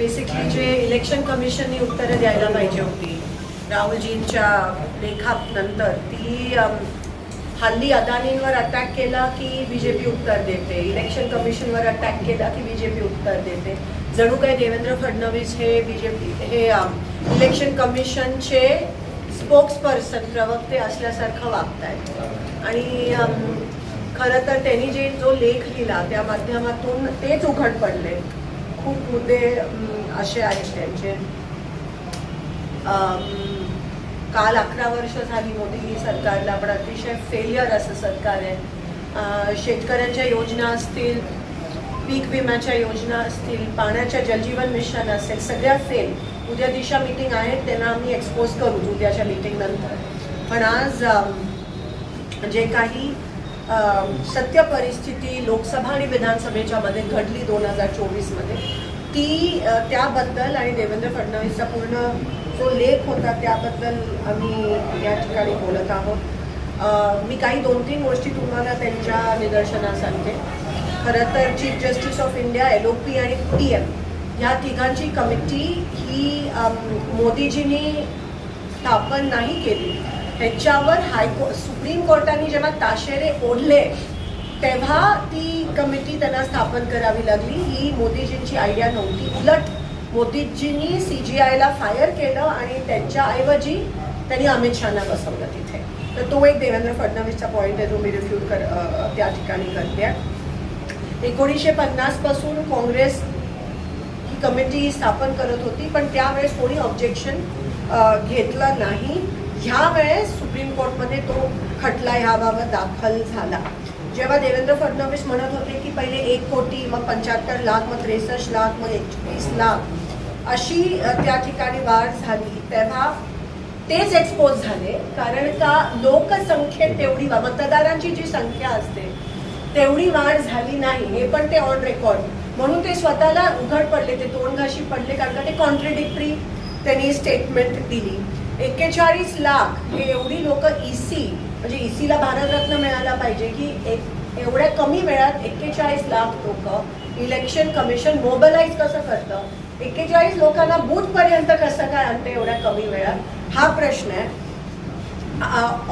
Basically जे election कमिशननी उत्तरं द्यायला पाहिजे होती राहुलजींच्या लेखानंतर ती हल्ली अदानींवर अटॅक केला की बी जे पी उत्तर देते. इलेक्शन कमिशनवर अटॅक केला की बी जे पी उत्तर देते. जणू काही देवेंद्र फडणवीस हे बी जे पी हे इलेक्शन कमिशनचे स्पोक्स पर्सन प्रवक्ते असल्यासारखं वागत आहेत आणि खरं तर त्यांनी जे जो लेख लिहिला त्या माध्यमातून तेच उघड पडले. खूप मुद्दे असे आहेत त्यांचे. काल अकरा वर्ष झाली मोदी सरकारला पण अतिशय फेलियर असं सरकार आहे. शेतकऱ्यांच्या योजना असतील पीक विम्याच्या योजना असतील पाण्याच्या जलजीवन मिशन असेल सगळ्या फेल उद्या दिशा मीटिंग आहेत त्यांना आम्ही एक्सपोज करू उद्याच्या मीटिंग नंतर. पण आज जे काही सत्य परिस्थिती लोकसभा आणि विधानसभेच्या मध्ये घडली दोन हजार चोवीसमध्ये. ती त्याबद्दल आणि देवेंद्र फडणवीसचा पूर्ण जो लेख होता त्याबद्दल आम्ही या ठिकाणी बोलत आहोत. मी काही दोन तीन गोष्टी तुम्हाला त्यांच्या निदर्शनास आणते खरं तर chief justice of India L O P आणि पी एम या तिघांची कमिटी ही मोदीजींनी स्थापन नाही केली. ह्याच्यावर हायको सुप्रीम कोर्टाने जेव्हा ताशेरे ओढले तेव्हा ती कमिटी त्यांना स्थापन करावी लागली. ही मोदीजींची आयडिया नव्हती. उलट मोदीजींनी सी जी आयला फायर केलं आणि त्यांच्याऐवजी त्यांनी अमित शहाना बसवलं तिथे. तर तो एक देवेंद्र फडणवीसचा पॉईंट आहे जो मी रिफ्यूट कर त्या ठिकाणी करते. एकोणीसशे पन्नासपासून काँग्रेस ही कमिटी स्थापन करत होती पण त्यावेळेस कोणी ऑब्जेक्शन घेतलं नाही. ह्या वेळेस सुप्रीम कोर्टमध्ये तो खटला ह्याबाबत दाखल झाला. जेव्हा देवेंद्र फडणवीस म्हणत होते की पहिले एक कोटी मग पंच्याहत्तर लाख मग त्रेसष्ट लाख मग एकवीस लाख अशी त्या ठिकाणी वाढ झाली. तेव्हा तेच एक्सपोज झाले. कारण का लोकसंख्येत तेवढी मतदारांची जी संख्या असते तेवढी वाढ झाली नाही. हे पण ते ऑन रेकॉर्ड म्हणून ते स्वतःला उघड पडले ते तोंडघाशी पडले कारण का ते कॉन्ट्रेडिक्टरी त्यांनी स्टेटमेंट दिली. एक्केचाळीस लाख हे एवढी लोक ईसी म्हणजे ईसीला भारतरत्न मिळाला पाहिजे की एक एवढ्या कमी वेळात एक्केचाळीस लाख लोक इलेक्शन कमिशन मोबलाईज कसं करतं? एक्केचाळीस लोकांना बूथपर्यंत कसं काय आणतं एवढ्या कमी वेळात? हा प्रश्न आहे.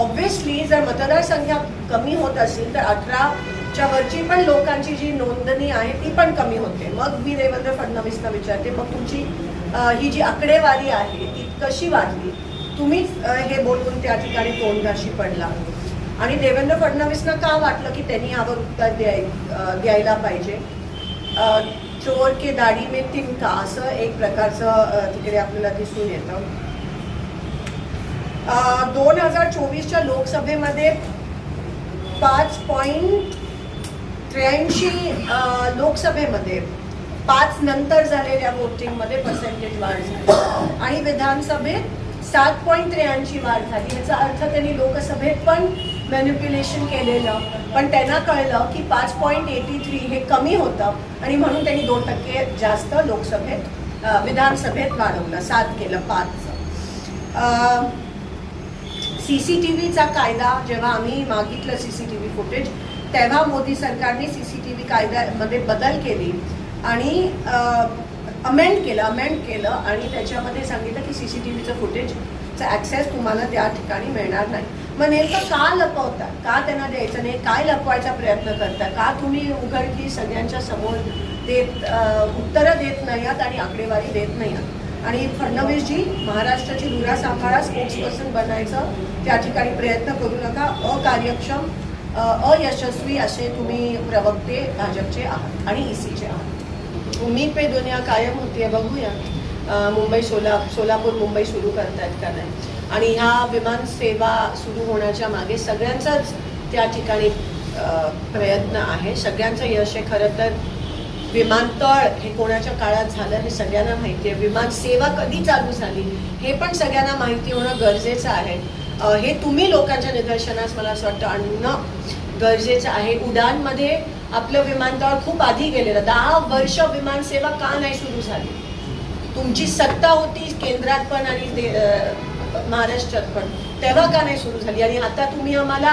ऑब्व्हियसली जर मतदारसंख्या कमी होत असेल तर अठराच्या वरची पण लोकांची जी नोंदणी आहे ती पण कमी होते. मग मी देवेंद्र फडणवीसला विचारते मग तुमची ही जी आकडेवारी आहे ती कशी वाढली? तुम्हीच हे बोलून त्या ठिकाणी तोंडाशी पडला. आणि देवेंद्र फडणवीसना का वाटलं की त्यांनी यावर उत्तर द्याय द्यायला पाहिजे? चोर के दाढी मे तिनका असं एक प्रकारचं तिकडे आपल्याला दिसून येतं. दोन हजार चोवीसच्या लोकसभेमध्ये पाच पॉईंट त्र्याऐंशी लोकसभेमध्ये पाच नंतर झालेल्या वोटिंगमध्ये पर्सेंटेज वाढ झाली. आणि विधानसभेत सात पॉईंट त्र्याऐंशी वाढ झाली. याचा अर्थ त्यांनी लोकसभेत पण मॅन्युप्युलेशन केलेलं. पण त्यांना कळलं की पाच पॉईंट एटी थ्री हे कमी होतं आणि म्हणून त्यांनी दोन टक्के जास्त लोकसभेत विधानसभेत वाढवलं. सात केलं पाच. सी सी टी व्हीचा कायदा जेव्हा आम्ही मागितलं C C T V footage तेव्हा मोदी सरकारने सी सी टी व्ही कायद्यामध्ये बदल केली. आणि अमेंड केलं अमेंड केलं आणि त्याच्यामध्ये सांगितलं की सी सी टी व्हीचं फुटेजचा ॲक्सेस तुम्हाला त्या ठिकाणी मिळणार नाही. मग नेमकं का लपवता? का त्यांना द्यायचं नाही? काय लपवायचा प्रयत्न करता? का तुम्ही उघडकी सगळ्यांच्या समोर देत उत्तरं देत नाही आहात आणि आकडेवारी देत नाही आहात? आणि फडणवीसजी महाराष्ट्राची धुरा सांभाळा स्पोक्सपर्सन बनायचं त्या ठिकाणी प्रयत्न करू नका. अकार्यक्षम अयशस्वी असे तुम्ही प्रवक्ते भाजपचे आहात आणि ईसीचे आहात. उम्मीद पे दुनिया कायम होती आहे बघूया मुंबई सोला सोलापूर मुंबई सुरू करतायत का नाही. आणि ह्या विमान सेवा सुरू होण्याच्या मागे सगळ्यांचाच त्या ठिकाणी प्रयत्न आहे. सगळ्यांचं यश आहे. खरं तर विमानतळ हे कोणाच्या काळात झालं हे सगळ्यांना माहिती आहे विमान सेवा कधी चालू झाली हे पण सगळ्यांना माहिती होणं गरजेचं आहे. हे तुम्ही लोकांच्या निदर्शनास मला असं वाटतं आणणं गरजेचं आहे. उडानमध्ये आपलं विमानतळ खूप आधी गेलेलं. दहा वर्ष विमानसेवा का नाही सुरू झाली? तुमची सत्ता होती केंद्रात पण आणि महाराष्ट्रात पण. तेव्हा का नाही सुरू झाली? आणि आता तुम्ही आम्हाला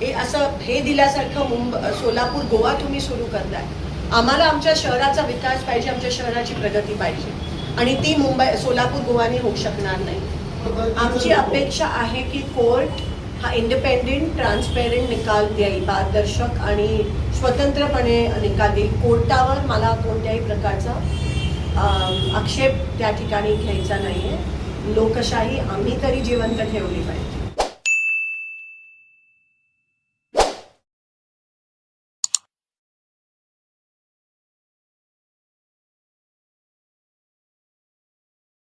हे असं हे दिल्यासारखं मुंब सोलापूर गोवा तुम्ही सुरू करताय. आम्हाला आमच्या शहराचा विकास पाहिजे आमच्या शहराची प्रगती पाहिजे. आणि ती मुंबई सोलापूर गोवाने होऊ शकणार नाही. आमची अपेक्षा आहे की कोर्ट हा इंडिपेंडेंट ट्रान्सपेरंट निकाल देईल पारदर्शक आणि स्वतंत्रपणे निकाल. देईल कोर्टावर मला कोणत्याही प्रकारचा आक्षेप त्या ठिकाणी घ्यायचा नाही आहे लोकशाही आम्ही तरी जिवंत ठेवली पाहिजे.